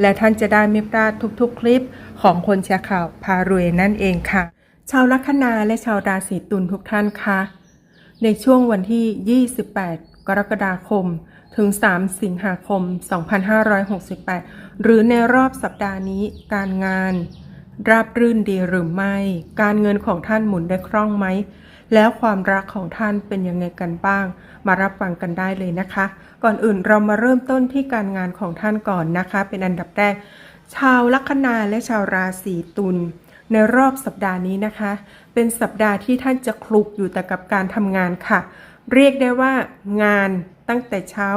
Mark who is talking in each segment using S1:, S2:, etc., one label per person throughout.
S1: และท่านจะได้ไม่พลาดทุกๆ คลิปของคนแชร์ข่าวพารวยนั่นเองค่ะ ชาวลัคนาและชาวราศีตุลทุกท่านคะในช่วงวันที่ 28 กรกฎาคม ถึง 3 สิงหาคม 2568 หรือในรอบสัปดาห์นี้การงาน ราบรื่นดีหรือไม่ การเงินของท่านหมุนได้คล่องไหม แล้วความรักของท่านเป็นยังไงกันบ้าง มารับฟังกันได้เลยนะคะ ก่อนอื่นเรามาเริ่มต้นที่การงานของท่านก่อนนะคะ เป็นอันดับแรก ชาวลัคนาและชาวราศีตุลในรอบสัปดาห์นี้นะคะ เป็นสัปดาห์ที่ท่านจะคลุกอยู่แต่กับการทำงานค่ะ เรียกได้ว่างานตั้งแต่เช้า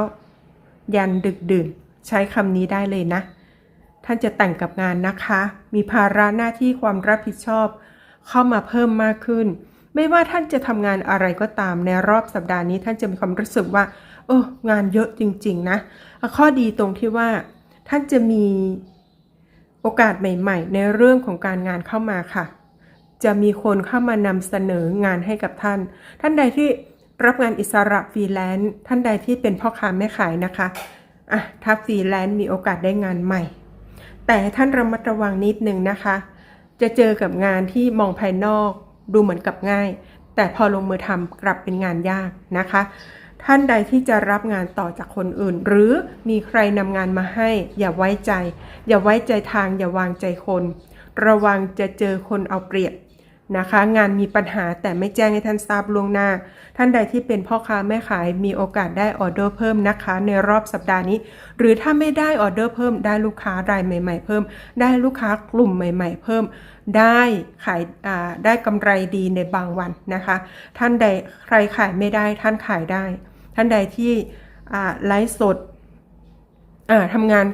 S1: ยันดึกดื่น ใช้คำนี้ได้เลยนะ ท่านจะแต่งกับงานนะคะ มีภาระหน้าที่ความรับผิดชอบ เข้ามาเพิ่มมากขึ้น ไม่ว่าท่านจะทำงานอะไรก็ตามในรอบสัปดาห์นี้ท่านจะมีความรู้สึกว่าเอองานเยอะจริง ๆ นะ ข้อดีตรงที่ว่าท่านจะมีโอกาสใหม่ ๆ ในเรื่องของการงานเข้ามาค่ะ จะมีคนเข้ามานำเสนองานให้กับท่าน ท่านใดที่รับงานอิสระฟรีแลนซ์ท่านใดที่เป็นพ่อค้าแม่ขายนะคะอะถ้าฟรีแลนซ์มีโอกาสได้งานใหม่ แต่ท่านระมัดระวังนิดนึงนะคะ จะเจอกับงานที่มองภายนอก ดูเหมือนกับง่าย แต่พอลงมือทำกลับเป็นงานยากนะคะ ท่านใดที่จะรับงานต่อจากคนอื่น หรือมีใครนำงานมาให้ อย่าไว้ใจ อย่าไว้ใจทางอย่าวางใจคน ระวังจะเจอคนเอาเปรียบ นะคะ งานมีปัญหาแต่ไม่แจ้งให้ท่านทราบล่วงหน้า ท่านใดที่เป็นพ่อค้าแม่ขายมีโอกาสได้ออเดอร์เพิ่มนะคะ ในรอบสัปดาห์นี้ หรือถ้าไม่ได้ออเดอร์เพิ่ม ได้ลูกค้ารายใหม่ ๆ เพิ่ม ได้ลูกค้ากลุ่มใหม่ ๆ เพิ่ม ได้ขายได้กำไรดีในบางวันนะคะ ท่านใดใครขายไม่ได้ท่านขายได้ ท่านใดที่ไลฟ์สดทำงาน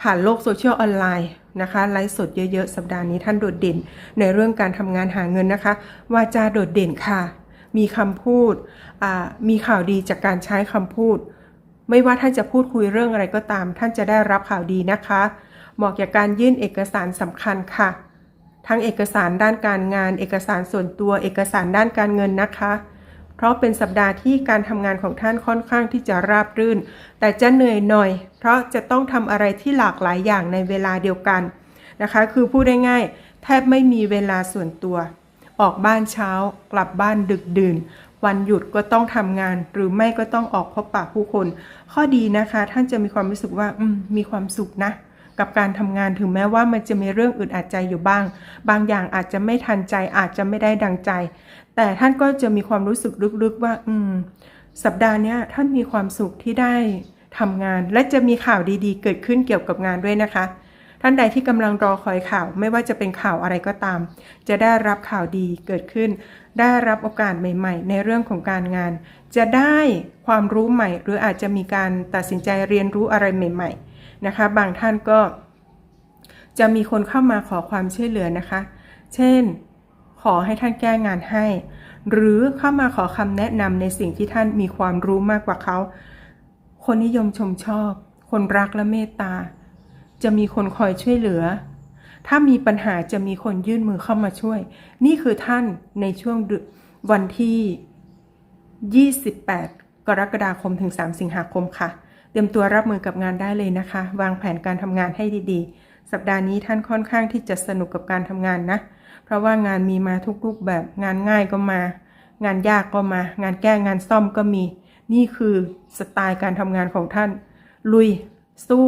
S1: ผ่านโลกโซเชียลออนไลน์นะคะไลฟ์สดเยอะๆ สัปดาห์นี้ท่านโดดเด่น ในเรื่องการทำงานหาเงินนะคะ วาจาโดดเด่นค่ะ มีคำพูดมีข่าวดีจากการใช้คำพูด ไม่ว่าท่านจะพูดคุยเรื่องอะไรก็ตาม ท่านจะได้รับข่าวดีนะคะเหมาะแกับการยื่นเอกสารสำคัญค่ะ ทั้งเอกสารด้านการงาน เอกสารส่วนตัว เอกสารด้านการเงินนะคะ เพราะเป็นสัปดาห์ที่การทำงานของท่านค่อนข้างที่จะราบรื่น แต่จะเหนื่อยหน่อย เพราะจะต้องทำอะไรที่หลากหลายอย่างในเวลาเดียวกันนะคะ คือพูดได้ง่ายแทบไม่มีเวลาส่วนตัว ออกบ้านเช้ากลับบ้านดึกดื่น วันหยุดก็ต้องทำงาน หรือไม่ก็ต้องออกพบปะผู้คน ข้อดีนะคะ ท่านจะมีความรู้สึกว่ามมีความสุขนะ กับการทำงานถึงแม้ว่ามันจะมีเรื่องอึดอัดใจอยู่บ้าง บางอย่างอาจจะไม่ทันใจอาจจะไม่ได้ดังใจ แต่ท่านก็จะมีความรู้สึกลึกๆว่า อืม สัปดาห์นี้ท่านมีความสุขที่ได้ทำงาน และจะมีข่าวดีๆ เกิดขึ้นเกี่ยวกับงานด้วยนะคะ ท่านใดที่กำลังรอคอยข่าว ไม่ว่าจะเป็นข่าวอะไรก็ตาม จะได้รับข่าวดีเกิดขึ้น ได้รับโอกาสใหม่ ๆ ในเรื่องของการงาน จะได้ความรู้ใหม่ หรืออาจจะมีการตัดสินใจเรียนรู้อะไรใหม่ ๆ นะคะ บางท่านก็ จะมีคนเข้ามาขอความช่วยเหลือนะคะ เช่น ขอให้ท่านแก้งานให้ หรือเข้ามาขอคำแนะนำในสิ่งที่ท่านมีความรู้มากกว่าเขา คนนิยมชมชอบ คนรักและเมตตา จะมีคนคอยช่วยเหลือ ถ้ามีปัญหาจะมีคนยื่นมือเข้ามาช่วย นี่คือท่านในช่วงวันที่ 28 กรกฎาคมถึง 3 สิงหาคมค่ะ รียมตัวรับมือกับงานได้เลยนะคะ วางแผนการทำงานให้ดีๆ สัปดาห์นี้ท่านค่อนข้างที่จะสนุกกับการทำงานนะ เพราะว่างานมีมาทุกรูปแบบ งานง่ายก็มา งานยากก็มา งานแก้งานซ่อมก็มี นี่คือสไตล์การทำงานของท่าน ลุย สู้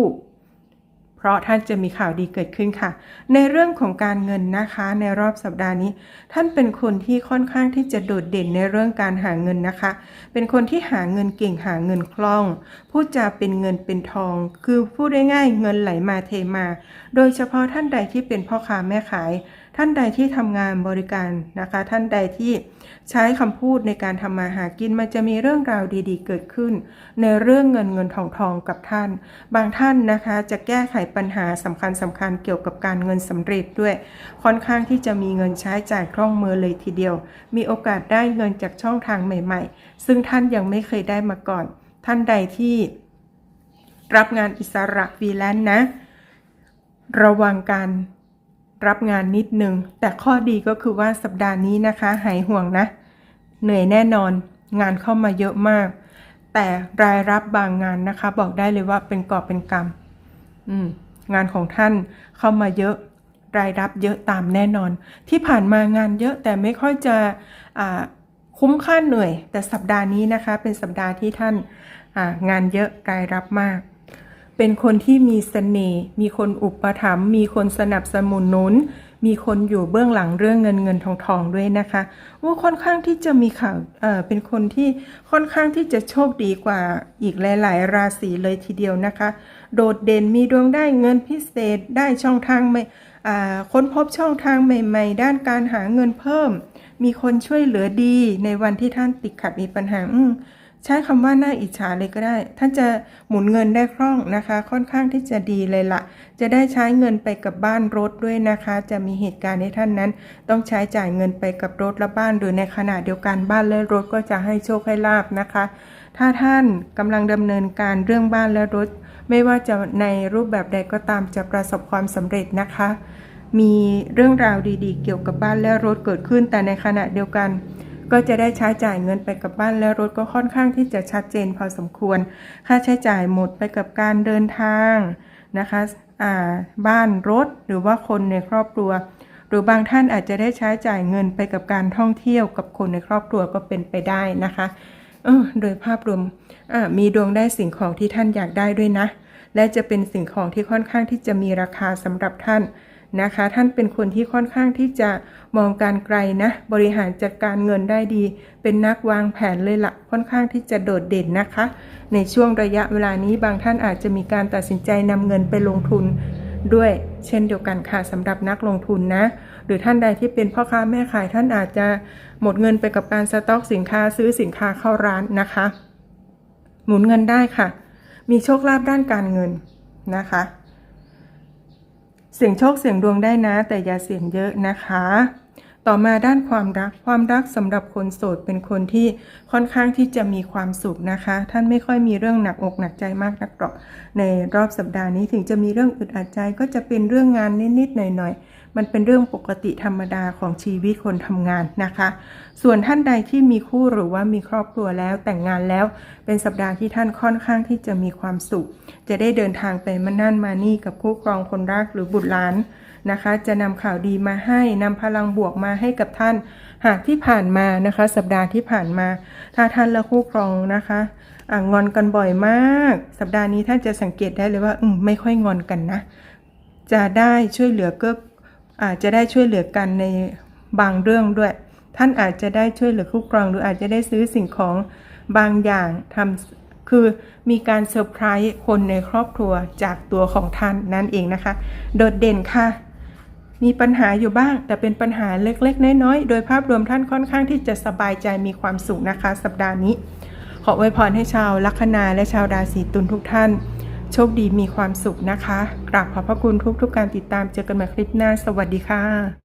S1: เพราะท่านจะมีข่าวดีเกิดขึ้นค่ะ ในเรื่องของการเงินนะคะ ในรอบสัปดาห์นี้ ท่านเป็นคนที่ค่อนข้างที่จะโดดเด่นในเรื่องการหาเงินนะคะ เป็นคนที่หาเงินเก่งหาเงินคล่อง พูดจาเป็นเงินเป็นทอง คือพูดได้ง่ายเงินไหลมาเทมา โดยเฉพาะท่านใดที่เป็นพ่อค้าแม่ขาย ท่านใดที่ทำงานบริการนะคะ ท่านใดที่ใช้คำพูดในการทำมาหากิน มันจะมีเรื่องราวดีๆ เกิดขึ้น ในเรื่องเงินเงินทองทองกับท่าน บางท่านนะคะจะแก้ไขปัญหาสำคัญสำคัญเกี่ยวกับการเงินสำเร็จด้วย ค่อนข้างที่จะมีเงินใช้จ่ายคล่องมือเลยทีเดียว มีโอกาสได้เงินจากช่องทางใหม่ ๆ ซึ่งท่านยังไม่เคยได้มาก่อน ท่านใดที่รับงานอิสระฟรีแลนซ์นะ ระวังการ รับงานนิดนึง แต่ข้อดีก็คือว่าสัปดาห์นี้นะคะ หายห่วงนะ เหนื่อยแน่นอน งานเข้ามาเยอะมาก แต่รายรับบางงานนะคะ บอกได้เลยว่าเป็นกอบเป็นกำอืมงานของท่านเข้ามาเยอะ รายรับเยอะตามแน่นอน ที่ผ่านมางานเยอะแต่ไม่ค่อยจะอ่าคุ้มค่าเหนื่อย แต่สัปดาห์นี้นะคะ เป็นสัปดาห์ที่ท่านอ่างานเยอะรายรับมาก เป็นคนที่มีเสน่ห์มีคนอุปถัมภ์มีคนสนับสนุนนุนมีคนอยู่เบื้องหลังเรื่องเงินเงินทองทองด้วยนะคะว่าค่อนข้างที่จะมีข่าวเอ่อเป็นคนที่ค่อนข้างที่จะโชคดีกว่าอีกหลาย ๆ ราศีเลยทีเดียวนะคะ โดดเด่นมีดวงได้เงินพิเศษได้ช่องทางใหม่อ่าค้นพบช่องทางใหม่ ๆ ด้านการหาเงินเพิ่ม มีคนช่วยเหลือดีในวันที่ท่านติดขัดมีปัญหาอื ใช้คำว่าน่าอิจฉาเลยก็ได้ ท่านจะหมุนเงินได้คล่องนะคะ ค่อนข้างที่จะดีเลยละจะได้ใช้เงินไปกับบ้านรถด้วยนะคะ จะมีเหตุการณ์ให้ท่านนั้น ต้องใช้จ่ายเงินไปกับรถและบ้านโดยในขณะเดียวกันบ้านและรถก็จะให้โชคให้ลาบนะคะ ถ้าท่านกำลังดำเนินการเรื่องบ้านและรถ ไม่ว่าจะในรูปแบบใดก็ตามจะประสบความสำเร็จนะคะ มีเรื่องราวดีๆ เกี่ยวกับบ้านและรถเกิดขึ้น แต่ในขณะเดียวกัน ก็จะได้ใช้จ่ายเงินไปกับบ้านและรถก็ค่อนข้างที่จะชัดเจนพอสมควร ค่าใช้จ่ายหมดไปกับการเดินทางนะคะอ่าบ้านรถหรือว่าคนในครอบครัว หรือบางท่านอาจจะได้ใช้จ่ายเงินไปกับการท่องเที่ยวกับคนในครอบครัวก็เป็นไปได้นะคะโดยภาพรวมมีดวงได้สิ่งของที่ท่านอยากได้ด้วยนะ และจะเป็นสิ่งของที่ค่อนข้างที่จะมีราคาสำหรับท่าน นะคะ ท่านเป็นคนที่ค่อนข้างที่จะมองการไกลนะ บริหารจัดการเงินได้ดี เป็นนักวางแผนเลยละค่อนข้างที่จะโดดเด่นนะคะ ในช่วงระยะเวลานี้บางท่านอาจจะมีการตัดสินใจนำเงินไปลงทุนด้วยเช่นเดียวกันค่ะสำหรับนักลงทุนนะ หรือท่านใดที่เป็นพ่อค้าแม่ขายท่านอาจจะหมดเงินไปกับการสต็อกสินค้าซื้อสินค้าเข้าร้านนะคะ หมุนเงินได้ค่ะ มีโชคลาภด้านการเงินนะคะ เสี่ยงโชคเสี่ยงดวงได้นะ แต่อย่าเสี่ยงเยอะนะคะ ต่อมาด้านความรักความรักสำหรับคนโสดเป็นคนที่ค่อนข้างที่จะมีความสุขนะคะ ท่านไม่ค่อยมีเรื่องหนักอกหนักใจมากนักหรอกในรอบสัปดาห์นี้ถึงจะมีเรื่องอึดอัดใจก็จะเป็นเรื่องงานนิดๆหน่อยๆ มันเป็นเรื่องปกติธรรมดาของชีวิตคนทำงานนะคะ ส่วนท่านใดที่มีคู่หรือว่ามีครอบครัวแล้วแต่งงานแล้ว เป็นสัปดาห์ที่ท่านค่อนข้างที่จะมีความสุข จะได้เดินทางไปมานั่นมานี่กับคู่ครองคนรักหรือบุตรหลานนะคะ จะนำข่าวดีมาให้นำพลังบวกมาให้กับท่าน หากที่ผ่านมานะคะ สัปดาห์ที่ผ่านมา ถ้าท่านและคู่ครองนะคะอ่างอนกันบ่อยมาก สัปดาห์นี้ท่านจะสังเกตได้เลยว่า อืมไม่ค่อยงอนกันนะ จะได้ช่วยเหลือเกื้อ อาจจะได้ช่วยเหลือกันในบางเรื่องด้วย ท่านอาจจะได้ช่วยเหลือคู่ครอง หรืออาจจะได้ซื้อสิ่งของบางอย่างทำคือมีการเซอร์ไพรส์คนในครอบครัวจากตัวของท่านนั่นเองนะคะ โดดเด่นค่ะ มีปัญหาอยู่บ้าง แต่เป็นปัญหาเล็กๆ น้อยๆ โดยภาพรวมท่านค่อนข้างที่จะสบายใจมีความสุขนะคะ สัปดาห์นี้ ขออวยพรให้ชาวลัคนาและชาวราศีตุลทุกท่าน โชคดีมีความสุขนะคะ กราบขอบพระคุณทุกๆการติดตามเจอกันใหม่คลิปหน้า สวัสดีค่ะ